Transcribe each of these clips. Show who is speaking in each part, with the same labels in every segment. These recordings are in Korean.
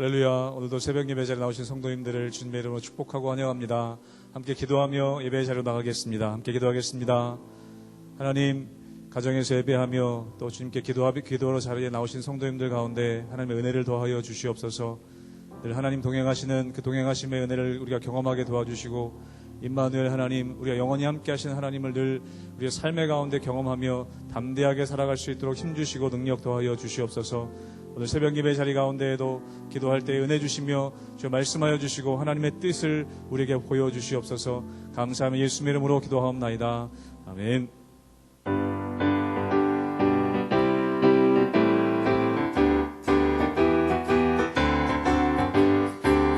Speaker 1: 할렐루야. 오늘도 새벽 예배 자리에 나오신 성도님들을 주님의 이름으로 축복하고 환영합니다. 함께 기도하며 예배 자리로 나가겠습니다. 함께 기도하겠습니다. 하나님, 가정에서 예배하며 또 주님께 기도하, 기도하러 자리에 나오신 성도님들 가운데 하나님의 은혜를 더하여 주시옵소서. 늘 하나님 동행하시는 그 동행하심의 은혜를 우리가 경험하게 도와주시고 임마누엘 하나님, 우리가 영원히 함께 하시는 하나님을 늘 우리의 삶의 가운데 경험하며 담대하게 살아갈 수 있도록 힘주시고 능력 더하여 주시옵소서. 오늘 새벽 예배 자리 가운데에도 기도할 때 은혜 주시며 주 말씀하여 주시고 하나님의 뜻을 우리에게 보여 주시옵소서. 감사하며 예수님의 이름으로 기도하옵나이다. 아멘.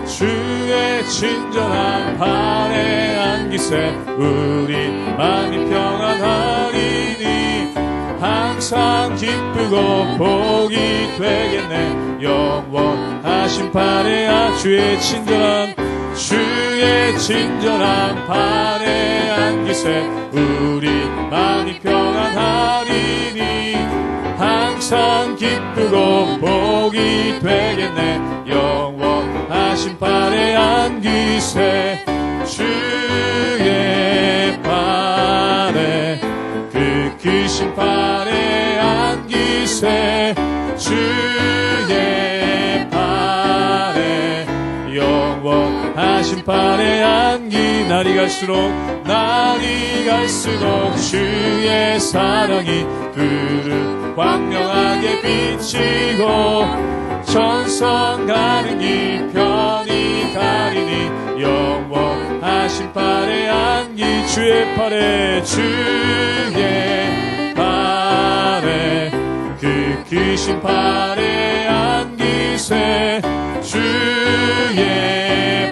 Speaker 1: 주의 친절한 발에 안기세 우리 마음이 평안하리니 항상 기쁘고 복이 되겠네. 영원하신 발에 아 주의 친절한 주의 친절한 발에 안기세. 우리 마음이 평안하리니 항상 기쁘고 복이 되겠네. 영원하신 발에 안기세. 주의 그 발에 안기세. 주의 발에 영원하신 발에 안기. 날이 갈수록 날이 갈수록 주의 사랑이 그를 광명하게 비치고 전성 가르니 편히 가리니 영원 하신 발에 안기 주의 팔에 주의 발에 그 크신 발에 안기세 주의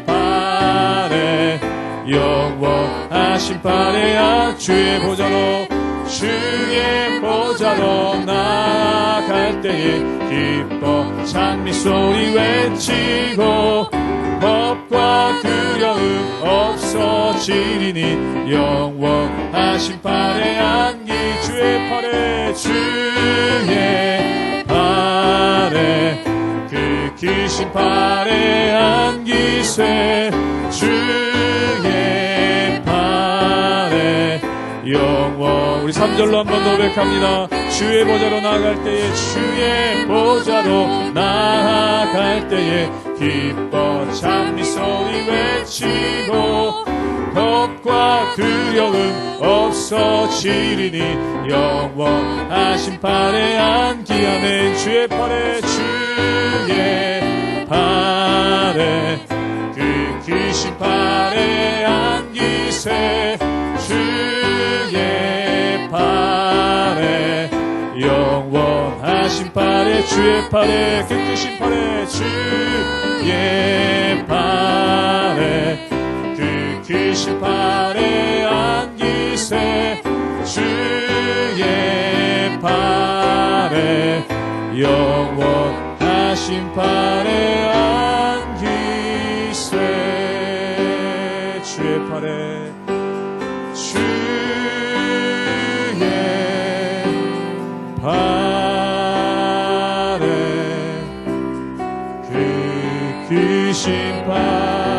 Speaker 1: 발에 영원하신 발에 안 주의 보좌로 주의 보좌로 나아갈 때에 기뻐 찬미 소리 외치고 법과 두려움 없어지리니 영원하신 발에 안기 주의 팔에 주의 팔에 그 크신 팔에 안기세 주 영원. 우리 3절로 한번더 고백합니다. 주의 보좌로 나아갈 때에 주의 보좌로 나아갈 때에 기뻐 찬미 소리 외치고 겁과 두려움 없어지리니 영원하신 팔에 안기하는 주의 팔에 주의 팔에 그 크신 팔에 안기세 팔에 영원하신 팔에 주의 팔에 그 크신 팔에 주의 팔에 그 크신 팔에 안기세 주의 팔에 영원하신 팔에 안기세 주의 팔에 팔에 그 크신 팔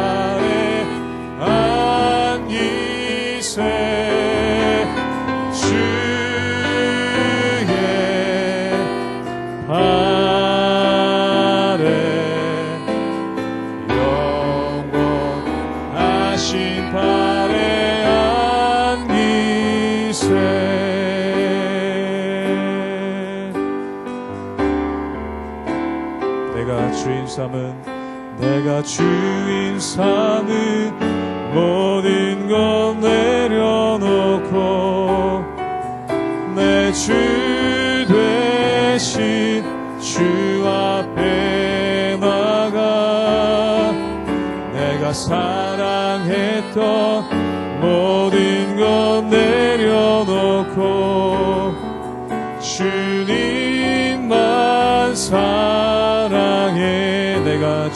Speaker 1: 주인 삼은 모든 것 내려놓고 내주 되신 주 앞에 나가 내가 사랑했던 모든 것 내려놓고 주님만 내가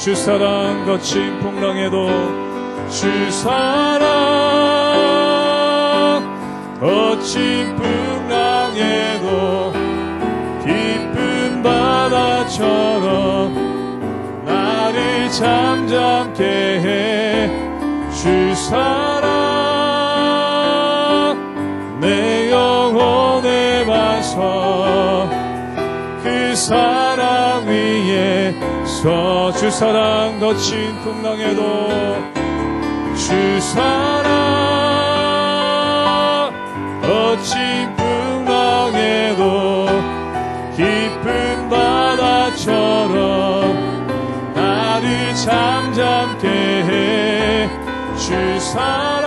Speaker 1: 주 사랑 거친 풍랑에도 주 사랑 거친 풍랑에도 깊은 바다처럼 나를 잠잠케 해. 주 사랑 내 영혼의 반석 그 사랑 서 주 사랑 거친 풍랑에도 주 사랑 거친 풍랑에도 깊은 바다처럼 나를 잠잠케 해주 사랑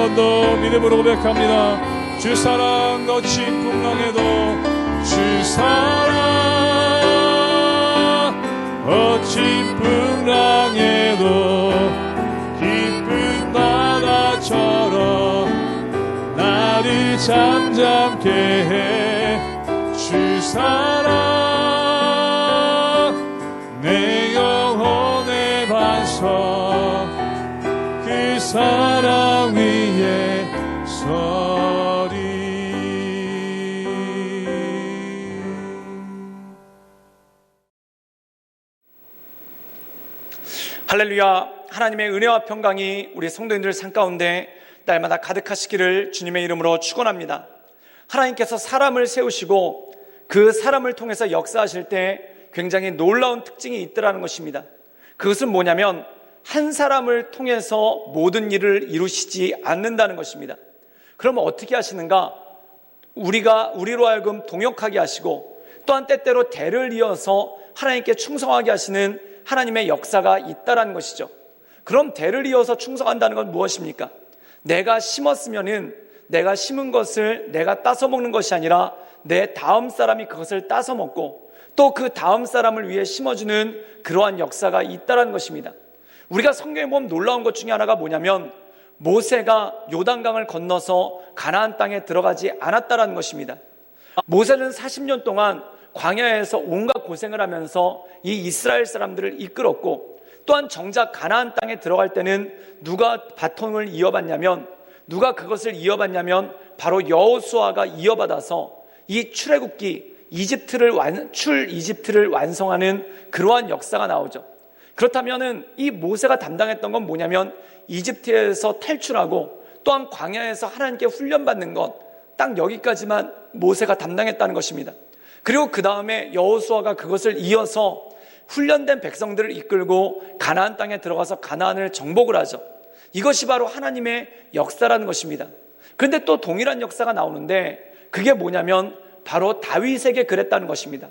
Speaker 1: 번 더 믿음으로 고백합니다. 주 사랑 거친 풍랑에도 주 사랑. 거친 풍랑에도 깊은 바다처럼 나를 잠잠케 해 주 사랑 내 영혼의 반석. 그 사랑
Speaker 2: 할렐루야 하나님의 은혜와 평강이 우리 성도님들 삶 가운데 날마다 가득하시기를 주님의 이름으로 축원합니다. 하나님께서 사람을 세우시고 그 사람을 통해서 역사하실 때 굉장히 놀라운 특징이 있더라는 것입니다. 그것은 뭐냐면 한 사람을 통해서 모든 일을 이루시지 않는다는 것입니다. 그러면 어떻게 하시는가? 우리가 우리로 하여금 동역하게 하시고 또한 때때로 대를 이어서 하나님께 충성하게 하시는 하나님의 역사가 있다라는 것이죠. 그럼 대를 이어서 충성한다는 건 무엇입니까? 내가 심었으면은 내가 심은 것을 내가 따서 먹는 것이 아니라 내 다음 사람이 그것을 따서 먹고 또 그 다음 사람을 위해 심어주는 그러한 역사가 있다라는 것입니다. 우리가 성경에 보면 놀라운 것 중에 하나가 뭐냐면 모세가 요단강을 건너서 가나안 땅에 들어가지 않았다라는 것입니다. 모세는 40년 동안 광야에서 온갖 고생을 하면서 이 이스라엘 사람들을 이끌었고 또한 정작 가나안 땅에 들어갈 때는 누가 바통을 이어받냐면 누가 그것을 이어받냐면 바로 여호수아가 이어받아서 이 출애굽기 이집트를 완, 출 이집트를 완성하는 그러한 역사가 나오죠. 그렇다면은 이 모세가 담당했던 건 뭐냐면 이집트에서 탈출하고 또한 광야에서 하나님께 훈련받는 것 딱 여기까지만 모세가 담당했다는 것입니다. 그리고 그 다음에 여호수아가 그것을 이어서 훈련된 백성들을 이끌고 가나안 땅에 들어가서 가나안을 정복을 하죠. 이것이 바로 하나님의 역사라는 것입니다. 그런데 또 동일한 역사가 나오는데 그게 뭐냐면 바로 다윗에게 그랬다는 것입니다.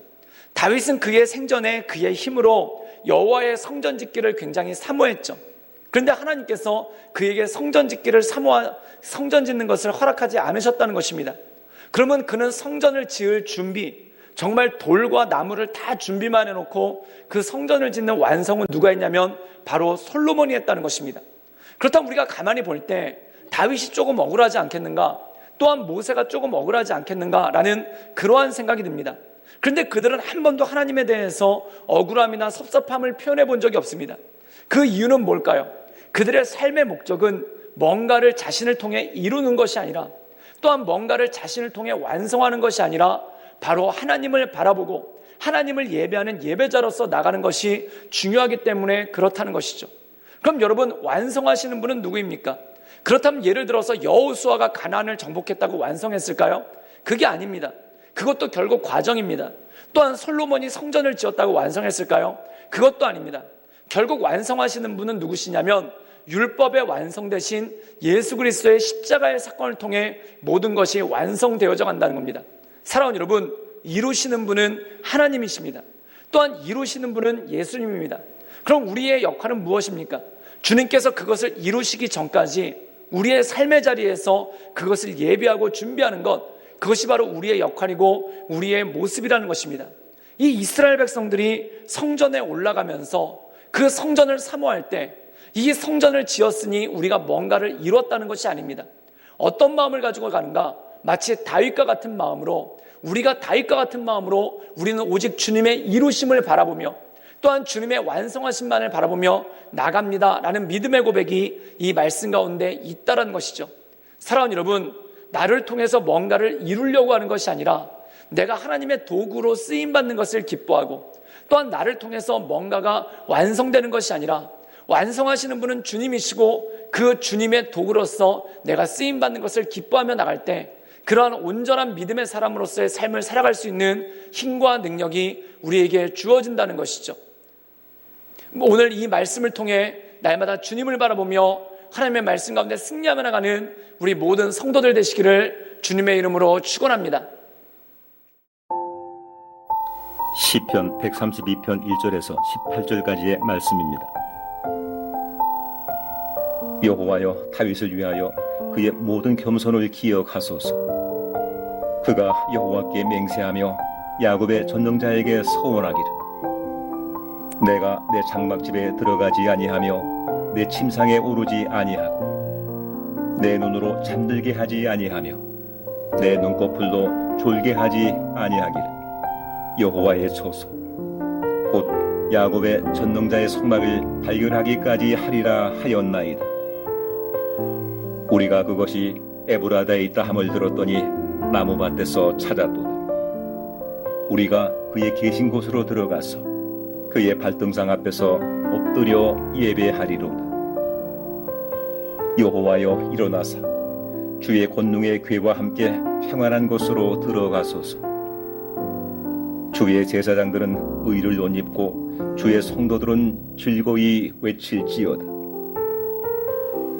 Speaker 2: 다윗은 그의 생전에 그의 힘으로 여호와의 성전 짓기를 굉장히 사모했죠. 그런데 하나님께서 그에게 성전 짓기를 사모하 성전 짓는 것을 허락하지 않으셨다는 것입니다. 그러면 그는 성전을 지을 준비, 정말 돌과 나무를 다 준비만 해놓고 그 성전을 짓는 완성은 누가 했냐면 바로 솔로몬이 했다는 것입니다. 그렇다면 우리가 가만히 볼 때 다윗이 조금 억울하지 않겠는가? 또한 모세가 조금 억울하지 않겠는가 라는 그러한 생각이 듭니다. 그런데 그들은 한 번도 하나님에 대해서 억울함이나 섭섭함을 표현해 본 적이 없습니다. 그 이유는 뭘까요? 그들의 삶의 목적은 뭔가를 자신을 통해 이루는 것이 아니라 또한 뭔가를 자신을 통해 완성하는 것이 아니라 바로 하나님을 바라보고 하나님을 예배하는 예배자로서 나가는 것이 중요하기 때문에 그렇다는 것이죠. 그럼 여러분 완성하시는 분은 누구입니까? 그렇다면 예를 들어서 여호수아가 가나안을 정복했다고 완성했을까요? 그게 아닙니다. 그것도 결국 과정입니다. 또한 솔로몬이 성전을 지었다고 완성했을까요? 그것도 아닙니다. 결국 완성하시는 분은 누구시냐면 율법의 완성되신 예수 그리스도의 십자가의 사건을 통해 모든 것이 완성되어져 간다는 겁니다. 사랑하는 여러분, 이루시는 분은 하나님이십니다. 또한 이루시는 분은 예수님입니다. 그럼 우리의 역할은 무엇입니까? 주님께서 그것을 이루시기 전까지 우리의 삶의 자리에서 그것을 예비하고 준비하는 것, 그것이 바로 우리의 역할이고 우리의 모습이라는 것입니다. 이 이스라엘 백성들이 성전에 올라가면서 그 성전을 사모할 때 이 성전을 지었으니 우리가 뭔가를 이뤘다는 것이 아닙니다. 어떤 마음을 가지고 가는가? 마치 다윗과 같은 마음으로 우리가 다윗과 같은 마음으로 우리는 오직 주님의 이루심을 바라보며 또한 주님의 완성하신만을 바라보며 나갑니다라는 믿음의 고백이 이 말씀 가운데 있다라는 것이죠. 사랑하는 여러분, 나를 통해서 뭔가를 이루려고 하는 것이 아니라 내가 하나님의 도구로 쓰임 받는 것을 기뻐하고 또한 나를 통해서 뭔가가 완성되는 것이 아니라 완성하시는 분은 주님이시고 그 주님의 도구로서 내가 쓰임 받는 것을 기뻐하며 나갈 때 그러한 온전한 믿음의 사람으로서의 삶을 살아갈 수 있는 힘과 능력이 우리에게 주어진다는 것이죠. 오늘 이 말씀을 통해 날마다 주님을 바라보며 하나님의 말씀 가운데 승리하며 나가는 우리 모든 성도들 되시기를 주님의 이름으로 축원합니다.
Speaker 3: 시편 132편 1절에서 18절까지의 말씀입니다. 여호와여 다윗을 위하여 그의 모든 겸손을 기억하소서. 그가 여호와께 맹세하며 야곱의 전능자에게 서원하기를 내가 내 장막집에 들어가지 아니하며 내 침상에 오르지 아니하고 내 눈으로 잠들게 하지 아니하며 내 눈꺼풀도 졸게 하지 아니하기를 여호와의 초소 곧 야곱의 전능자의 속막을 발견하기까지 하리라 하였나이다. 우리가 그것이 에브라다에 있다 함을 들었더니 나무밭에서 찾았도다. 우리가 그의 계신 곳으로 들어가서 그의 발등상 앞에서 엎드려 예배하리로다. 여호와여 일어나사 주의 권능의 괴와 함께 평안한 곳으로 들어가소서. 주의 제사장들은 의를 옷 입고 주의 성도들은 즐거이 외칠지어다.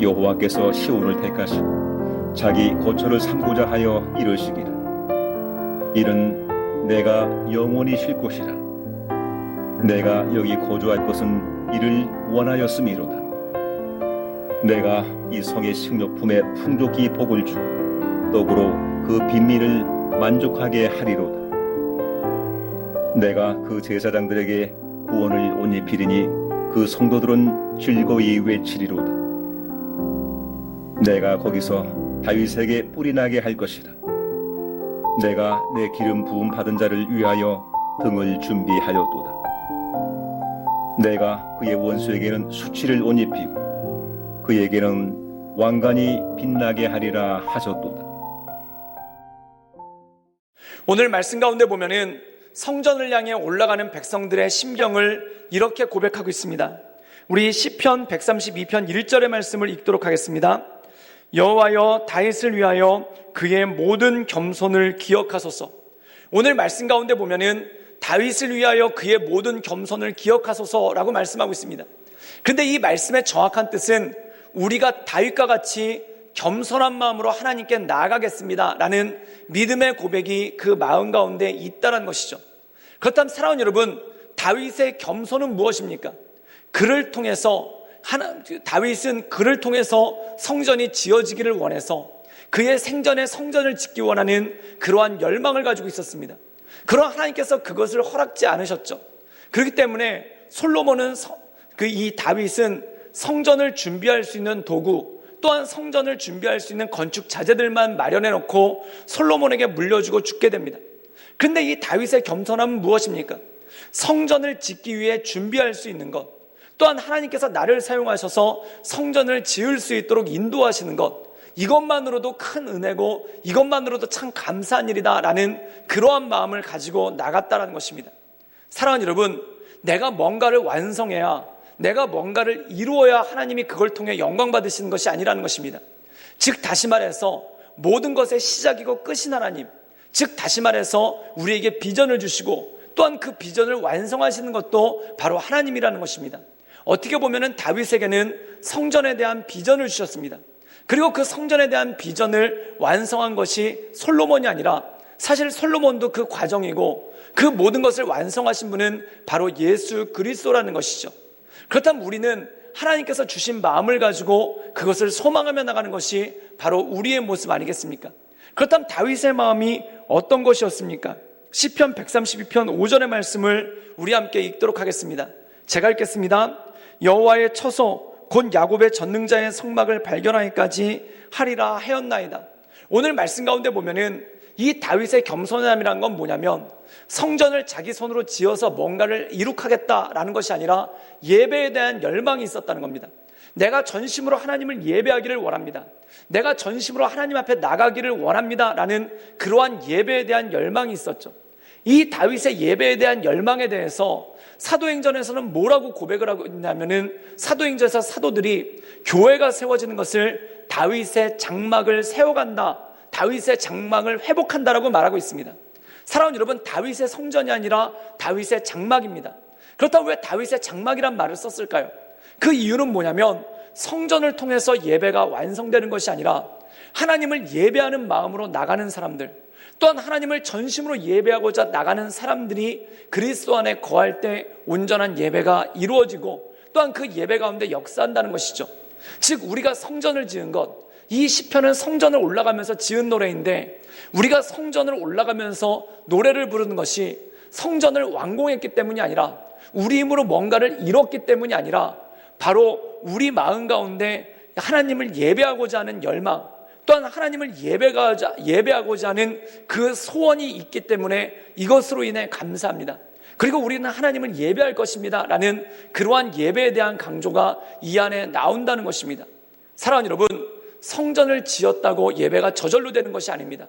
Speaker 3: 여호와께서 시온을 택하시고 자기 거처를 삼고자 하여 이르시기를 이는 내가 영원히 쉴 곳이라 내가 여기 거주할 것은 이를 원하였음이로다 내가 이 성의 식료품에 풍족히 복을 주고 떡으로 그 빈민을 만족하게 하리로다. 내가 그 제사장들에게 구원을 옷 입히리니 그 성도들은 즐거이 외치리로다. 내가 거기서 다윗에게 뿌리 나게 할 것이다. 내가 내 기름 부음 받은 자를 위하여 등을 준비하였도다. 내가 그의 원수에게는 수치를 옷 입히고 그에게는 왕관이 빛나게 하리라 하셨도다.
Speaker 2: 오늘 말씀 가운데 보면은 성전을 향해 올라가는 백성들의 심경을 이렇게 고백하고 있습니다. 우리 시편 132편 1절의 말씀을 읽도록 하겠습니다. 여호와여 다윗을 위하여 그의 모든 겸손을 기억하소서. 오늘 말씀 가운데 보면은 다윗을 위하여 그의 모든 겸손을 기억하소서라고 말씀하고 있습니다. 근데 이 말씀의 정확한 뜻은 우리가 다윗과 같이 겸손한 마음으로 하나님께 나아가겠습니다. 라는 믿음의 고백이 그 마음 가운데 있다는 것이죠. 그렇다면 사랑하는 여러분, 다윗의 겸손은 무엇입니까? 그를 통해서 하나, 다윗은 그를 통해서 성전이 지어지기를 원해서 그의 생전에 성전을 짓기 원하는 그러한 열망을 가지고 있었습니다. 그러나 하나님께서 그것을 허락지 않으셨죠. 그렇기 때문에 솔로몬은 그 이 다윗은 성전을 준비할 수 있는 도구 또한 성전을 준비할 수 있는 건축 자재들만 마련해 놓고 솔로몬에게 물려주고 죽게 됩니다. 근데 이 다윗의 겸손함은 무엇입니까? 성전을 짓기 위해 준비할 수 있는 것 또한 하나님께서 나를 사용하셔서 성전을 지을 수 있도록 인도하시는 것 이것만으로도 큰 은혜고 이것만으로도 참 감사한 일이다라는 그러한 마음을 가지고 나갔다라는 것입니다. 사랑하는 여러분, 내가 뭔가를 완성해야 내가 뭔가를 이루어야 하나님이 그걸 통해 영광 받으시는 것이 아니라는 것입니다. 즉 다시 말해서 모든 것의 시작이고 끝인 하나님. 즉 다시 말해서 우리에게 비전을 주시고 또한 그 비전을 완성하시는 것도 바로 하나님이라는 것입니다. 어떻게 보면은 다윗에게는 성전에 대한 비전을 주셨습니다. 그리고 그 성전에 대한 비전을 완성한 것이 솔로몬이 아니라 사실 솔로몬도 그 과정이고 그 모든 것을 완성하신 분은 바로 예수 그리스도라는 것이죠. 그렇다면 우리는 하나님께서 주신 마음을 가지고 그것을 소망하며 나가는 것이 바로 우리의 모습 아니겠습니까? 그렇다면 다윗의 마음이 어떤 것이었습니까? 시편 132편 5절의 말씀을 우리 함께 읽도록 하겠습니다. 제가 읽겠습니다. 여호와의 처소 곧 야곱의 전능자의 성막을 발견하기까지 하리라 하였나이다. 오늘 말씀 가운데 보면은 이 다윗의 겸손함이란 건 뭐냐면 성전을 자기 손으로 지어서 뭔가를 이룩하겠다라는 것이 아니라 예배에 대한 열망이 있었다는 겁니다. 내가 전심으로 하나님을 예배하기를 원합니다. 내가 전심으로 하나님 앞에 나가기를 원합니다. 라는 그러한 예배에 대한 열망이 있었죠. 이 다윗의 예배에 대한 열망에 대해서 사도행전에서는 뭐라고 고백을 하고 있냐면은 사도행전에서 사도들이 교회가 세워지는 것을 다윗의 장막을 세워간다. 다윗의 장막을 회복한다라고 말하고 있습니다. 사랑하는 여러분, 다윗의 성전이 아니라 다윗의 장막입니다. 그렇다면 왜 다윗의 장막이란 말을 썼을까요? 그 이유는 뭐냐면 성전을 통해서 예배가 완성되는 것이 아니라 하나님을 예배하는 마음으로 나가는 사람들, 또한 하나님을 전심으로 예배하고자 나가는 사람들이 그리스도 안에 거할 때 온전한 예배가 이루어지고 또한 그 예배 가운데 역사한다는 것이죠. 즉 우리가 성전을 지은 것, 이 시편은 성전을 올라가면서 지은 노래인데 우리가 성전을 올라가면서 노래를 부르는 것이 성전을 완공했기 때문이 아니라 우리 힘으로 뭔가를 이뤘기 때문이 아니라 바로 우리 마음 가운데 하나님을 예배하고자 하는 열망, 또한 하나님을 예배하고자, 예배하고자 하는 그 소원이 있기 때문에 이것으로 인해 감사합니다. 그리고 우리는 하나님을 예배할 것입니다. 라는 그러한 예배에 대한 강조가 이 안에 나온다는 것입니다. 사랑하는 여러분, 성전을 지었다고 예배가 저절로 되는 것이 아닙니다.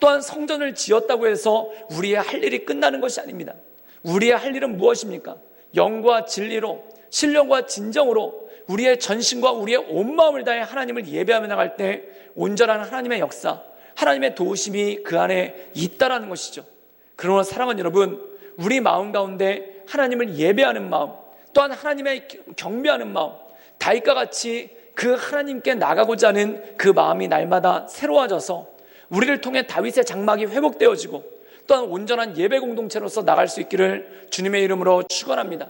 Speaker 2: 또한 성전을 지었다고 해서 우리의 할 일이 끝나는 것이 아닙니다. 우리의 할 일은 무엇입니까? 영과 진리로, 신령과 진정으로 우리의 전신과 우리의 온 마음을 다해 하나님을 예배하며 나갈 때 온전한 하나님의 역사, 하나님의 도우심이 그 안에 있다라는 것이죠. 그러나 사랑하는 여러분, 우리 마음 가운데 하나님을 예배하는 마음, 또한 하나님의 경배하는 마음, 다윗과 같이 그 하나님께 나가고자 하는 그 마음이 날마다 새로워져서 우리를 통해 다윗의 장막이 회복되어지고 또한 온전한 예배 공동체로서 나갈 수 있기를 주님의 이름으로 축원합니다.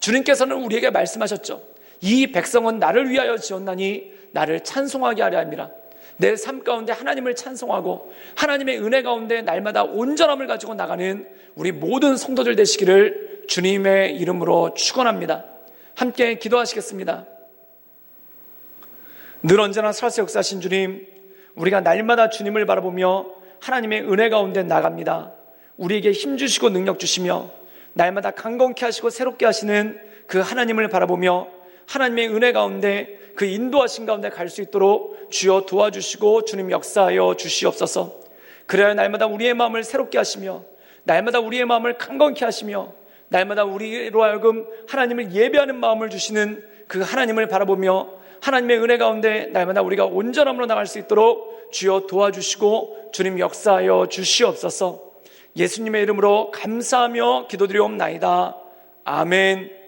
Speaker 2: 주님께서는 우리에게 말씀하셨죠. 이 백성은 나를 위하여 지었나니 나를 찬송하게 하려 함이라. 내 삶 가운데 하나님을 찬송하고 하나님의 은혜 가운데 날마다 온전함을 가지고 나가는 우리 모든 성도들 되시기를 주님의 이름으로 축원합니다. 함께 기도하시겠습니다. 늘 언제나 살아서 역사하신 주님, 우리가 날마다 주님을 바라보며 하나님의 은혜 가운데 나갑니다. 우리에게 힘 주시고 능력 주시며 날마다 강건케 하시고 새롭게 하시는 그 하나님을 바라보며 하나님의 은혜 가운데 그 인도하신 가운데 갈 수 있도록 주여 도와주시고 주님 역사하여 주시옵소서. 그래야 날마다 우리의 마음을 새롭게 하시며 날마다 우리의 마음을 강건케 하시며 날마다 우리로 하여금 하나님을 예배하는 마음을 주시는 그 하나님을 바라보며 하나님의 은혜 가운데 날마다 우리가 온전함으로 나갈 수 있도록 주여 도와주시고 주님 역사하여 주시옵소서. 예수님의 이름으로 감사하며 기도드리옵나이다. 아멘.